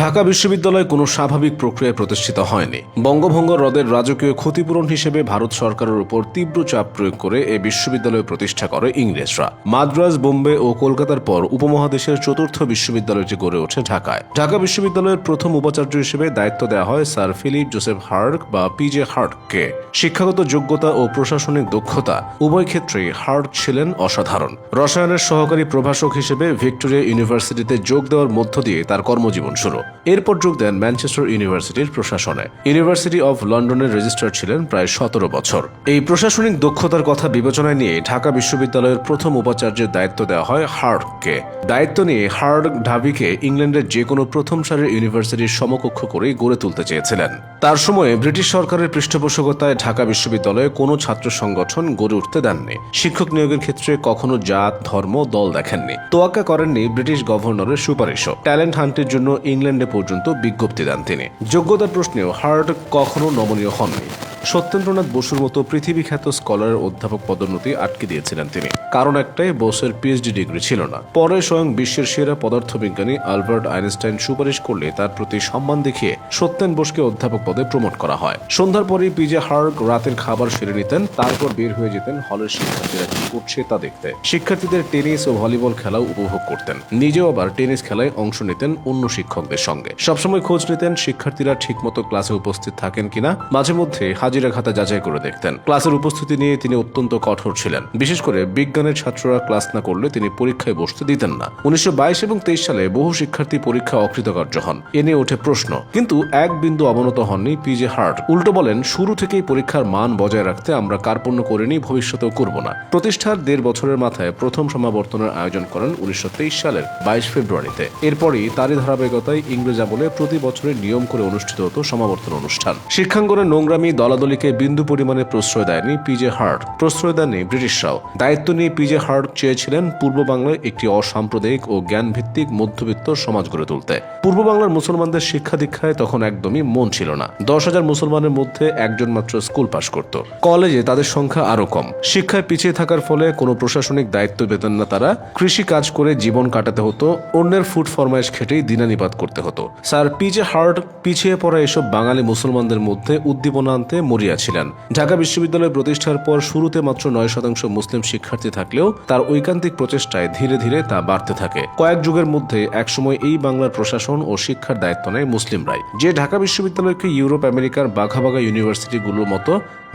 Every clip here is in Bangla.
ঢাকা বিশ্ববিদ্যালয় কোনো স্বাভাবিক প্রক্রিয়ায় প্রতিষ্ঠিত হয়নি। বঙ্গভঙ্গ হ্রদের রাজকীয় ক্ষতিপূরণ হিসেবে ভারত সরকারের উপর তীব্র চাপ প্রয়োগ করে এ বিশ্ববিদ্যালয় প্রতিষ্ঠা করে ইংরেজরা। মাদ্রাজ, বোম্বে ও কলকাতার পর উপমহাদেশের চতুর্থ বিশ্ববিদ্যালয়টি গড়ে ওঠে ঢাকায়। ঢাকা বিশ্ববিদ্যালয়ের প্রথম উপাচার্য হিসেবে দায়িত্ব দেওয়া হয় স্যার ফিলিপ জোসেফ হার্ক বা পিজে হার্ককে। শিক্ষাগত যোগ্যতা ও প্রশাসনিক দক্ষতা উভয় ক্ষেত্রেই হার্ক ছিলেন অসাধারণ। রসায়নের সহকারী প্রভাষক হিসেবে ভিক্টোরিয়া ইউনিভার্সিটিতে যোগ দেওয়ার মধ্য দিয়ে তার কর্মজীবন শুরু। এরপর যোগ দেন ম্যানচেস্টার ইউনিভার্সিটির প্রশাসনে। ইউনিভার্সিটি অফ লন্ডনের রেজিস্ট্রার ছিলেন প্রায় সতেরো বছর। এই প্রশাসনিক দক্ষতার কথা বিবেচনায় নিয়ে ঢাকা বিশ্ববিদ্যালয়ের প্রথম উপাচার্যের দায়িত্ব দেওয়া হয় হার্ডকে দায়িত্ব নিয়ে হার্ড ঢাবিকে ইংল্যান্ডের যে কোনো প্রথম সারির ইউনিভার্সিটির সমকক্ষ করেই গড়ে তুলতে চেয়েছিলেন। তার সময়ে ব্রিটিশ সরকারের পৃষ্ঠপোষকতায় ঢাকা বিশ্ববিদ্যালয়ে কোনো ছাত্র সংগঠন গড়ে উঠতে দেননি। শিক্ষক নিয়োগের ক্ষেত্রে কখনো জাত, ধর্ম, দল দেখেননি। তোয়াক্কা করেননি ব্রিটিশ গভর্নরের সুপারিশও। ট্যালেন্ট হান্টের জন্য ইংল্যান্ডে পর্যন্ত বিজ্ঞপ্তি দেন তিনি। যোগ্যতার প্রশ্নেও হার্ট কখনো নমনীয় হননি। সত্যেন্দ্রনাথ বসুর মতো পৃথিবী খ্যাত স্কলারের অধ্যাপক পদোন্নতি আটকে দিয়েছিলেন তিনি। কারণ একটাই, বোসের পিএইচডি ডিগ্রি ছিল না। পরে স্বয়ং বিশ্বের সেরা পদার্থবিজ্ঞানী আলবার্ট আইনস্টাইন সুপারিশ করলে তার প্রতি সম্মান দেখিয়ে সত্যেন বোসকে অধ্যাপক পদে প্রমোট করা হয়। সন্ধ্যার পরেই পিজে হার্ক রাতের খাবার সেরে নিতেন, তারপর বের হয়ে যেতেন হলের শিক্ষার্থীরা কি করছে তা দেখতে। শিক্ষার্থীদের টেনিস ও ভলিবল খেলাও উপভোগ করতেন। নিজেও আবার টেনিস খেলায় অংশ নিতেন অন্য শিক্ষকদের সঙ্গে। সবসময় খোঁজ নিতেন শিক্ষার্থীরা ঠিকমতো ক্লাসে উপস্থিত থাকেন কিনা। মাঝে মধ্যে হাজিরা খাতা যাচাই করে দেখতেন। ক্লাসের উপস্থিতি নিয়ে তিনি অত্যন্ত কঠোর ছিলেন। বিশেষ করে বিজ্ঞানের ছাত্ররা ক্লাস না করলে তিনি পরীক্ষায় বসতে দিতেন না। উনিশশো এবং তেইশ সালে বহু শিক্ষার্থী পরীক্ষা অকৃতকার্য হন। এ নিয়ে ওঠে প্রশ্ন। কিন্তু এক বিন্দু অবনত হননি পিজে হার্ট। উল্টো বলেন, শুরু থেকেই পরীক্ষার মান বজায় রাখতে আমরা কার্পণ্য করিনি ভবিষ্যতেও করব না। প্রতিষ্ঠার দেড় বছরের মাথায় প্রথম সমাবর্তনের আয়োজন করেন উনিশশো তেইশ সালের বাইশ ফেব্রুয়ারিতে। এরপরই তারই ধারাবাহিকতায় ইংরেজ আমলে প্রতি বছরের নিয়ম করে অনুষ্ঠিত হতো সমাবর্তন অনুষ্ঠান। শিক্ষাঙ্গনের নোংরামি দলাদলিকে বিন্দু পরিমাণে প্রশ্রয় দেয়নি পিজে হার্ট। প্রশ্রয় দেননি ব্রিটিশরাও দায়িত্ব নিয়ে পিজে হার্ট চেয়েছিলেন পূর্ব বাংলায় একটি অসাম্প্রদায়িক ও জ্ঞানভিত্তিক মধ্যবিত্ত সমাজ গড়ে তুলতে। পূর্ব বাংলার মুসলমানদের শিক্ষা দীক্ষায় তখন একদমই মন ছিল না। দশ হাজার মুসলমানের মধ্যে একজন মাত্র স্কুল পাশ করত। কলেজে তাদের সংখ্যা আরও কম। শিক্ষায় পিছিয়ে থাকার ফলে কোনো প্রশাসনিক দায়িত্ব পেতেন না তারা। কৃষি কাজ করে জীবন কাটাতে হতো। অন্যের ফুড ফরমাইশ খেটেই দিনানিপাত করতে হতো। স্যার পিজে হার্ট পিছিয়ে পড়া এসব বাঙালি মুসলমানদের মধ্যে উদ্দীপনা আনতে মরিয়া ছিলেন। ঢাকা বিশ্ববিদ্যালয় প্রতিষ্ঠার পর শুরুতে মাত্র নয় শতাংশ মুসলিম শিক্ষার্থী থাকলেও তার ঐকান্তিক প্রচেষ্টায় ধীরে ধীরে তা বাড়তে থাকে। কয়েক যুগের মধ্যে একসময় এই বাংলার প্রশাসন ও শিক্ষার দায়িত্ব নেয় মুসলিমরাই। যে ঢাকা বিশ্ববিদ্যালয়কে ইউরোপ, আমেরিকার বাঘা বাঘা ইউনিভার্সিটিগুলোর মতো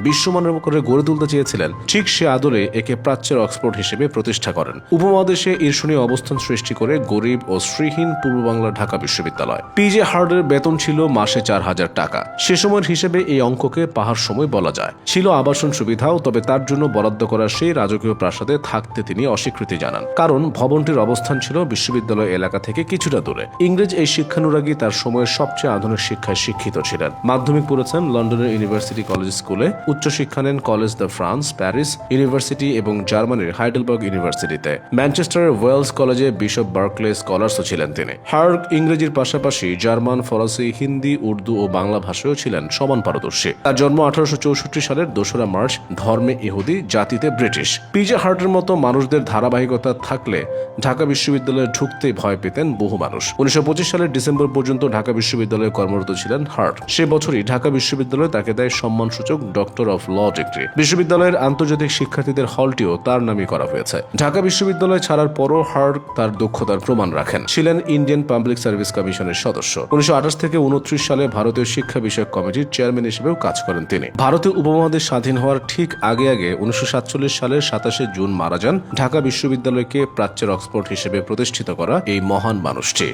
বিশ্বমানের করে গড়ে তুলতে চেয়েছিলেন, ঠিক সে আদলে একে প্রাচ্যের অক্সফোর্ড হিসেবে প্রতিষ্ঠা করেন। উপমহাদেশে ঈর্ষণীয় অবস্থান সৃষ্টি করে গরিব ও শ্রীহীন পূর্ব বাংলার ঢাকা বিশ্ববিদ্যালয়। পিজে হার্ডের বেতন ছিল মাসে চার হাজার টাকা। সে সময়ের হিসেবে এই অঙ্ককে পাহাড় সময় বলা যায়। ছিল আবাসন সুবিধাও, তবে তার জন্য বরাদ্দ করা সেই রাজকীয় প্রাসাদে থাকতে তিনি অস্বীকৃতি জানান। কারণ ভবনটির অবস্থান ছিল বিশ্ববিদ্যালয় এলাকা থেকে কিছুটা দূরে। ইংরেজ এই শিক্ষানুরাগী তার সময়ের সবচেয়ে আধুনিক শিক্ষায় শিক্ষিত ছিলেন। মাধ্যমিক পড়েছেন লন্ডনের ইউনিভার্সিটি কলেজ স্কুলে। উচ্চশিক্ষা নেন college the France, Paris university এবং জার্মানির হাইডেলবার্গ ইউনিভার্সিটিতে। ম্যানচেস্টারের ওয়েলস কলেজে বিশপ বার্কলে স্কলার্সও ছিলেন তিনি। হার্ক ইংরেজির পাশাপাশি জার্মান, ফরাসি, হিন্দি, উর্দু ও বাংলা ভাষায়ও ছিলেন সমান পারদর্শী। তার জন্ম আঠারোশো চৌষট্টি সালের দোসরা মার্চ, ধর্মে ইহুদি, জাতিতে ব্রিটিশ। পিজে হার্টের মতো মানুষদের ধারাবাহিকতা থাকলে ঢাকা বিশ্ববিদ্যালয়ে ঢুকতে ভয় পেতেন বহু মানুষ। উনিশশো সালের ডিসেম্বর পর্যন্ত ঢাকা বিশ্ববিদ্যালয়ে কর্মরত ছিলেন হার্ট। সে বছরই ঢাকা বিশ্ববিদ্যালয়ে তাকে দেয় সম্মানসূচক ডক্টর অফ ল ডিগ্রি। বিশ্ববিদ্যালয়ের আন্তর্জাতিক শিক্ষার্থীদের হলটিও তার নামে করা হয়েছে। ঢাকা বিশ্ববিদ্যালয় ছাড়ার পরও হার্ট তার দক্ষতার প্রমাণ রাখেন। ছিলেন ইন্ডিয়ান পাবলিক সার্ভিস কমিশনের সদস্য। উনিশশো আঠাশ থেকে উনত্রিশ সালে ভারতীয় শিক্ষা বিষয়ক কমিটির চেয়ারম্যান হিসেবেও কাজ করেন তিনি। ভারতীয় উপমহাদেশ স্বাধীন হওয়ার ঠিক আগে আগে উনিশশো সাতচল্লিশ সালের সাতাশে জুন মারা যান। ঢাকা বিশ্ববিদ্যালয়কে প্রাচ্যের অক্সফোর্ড হিসেবে প্রতিষ্ঠিত করা এই মহান মানুষটি।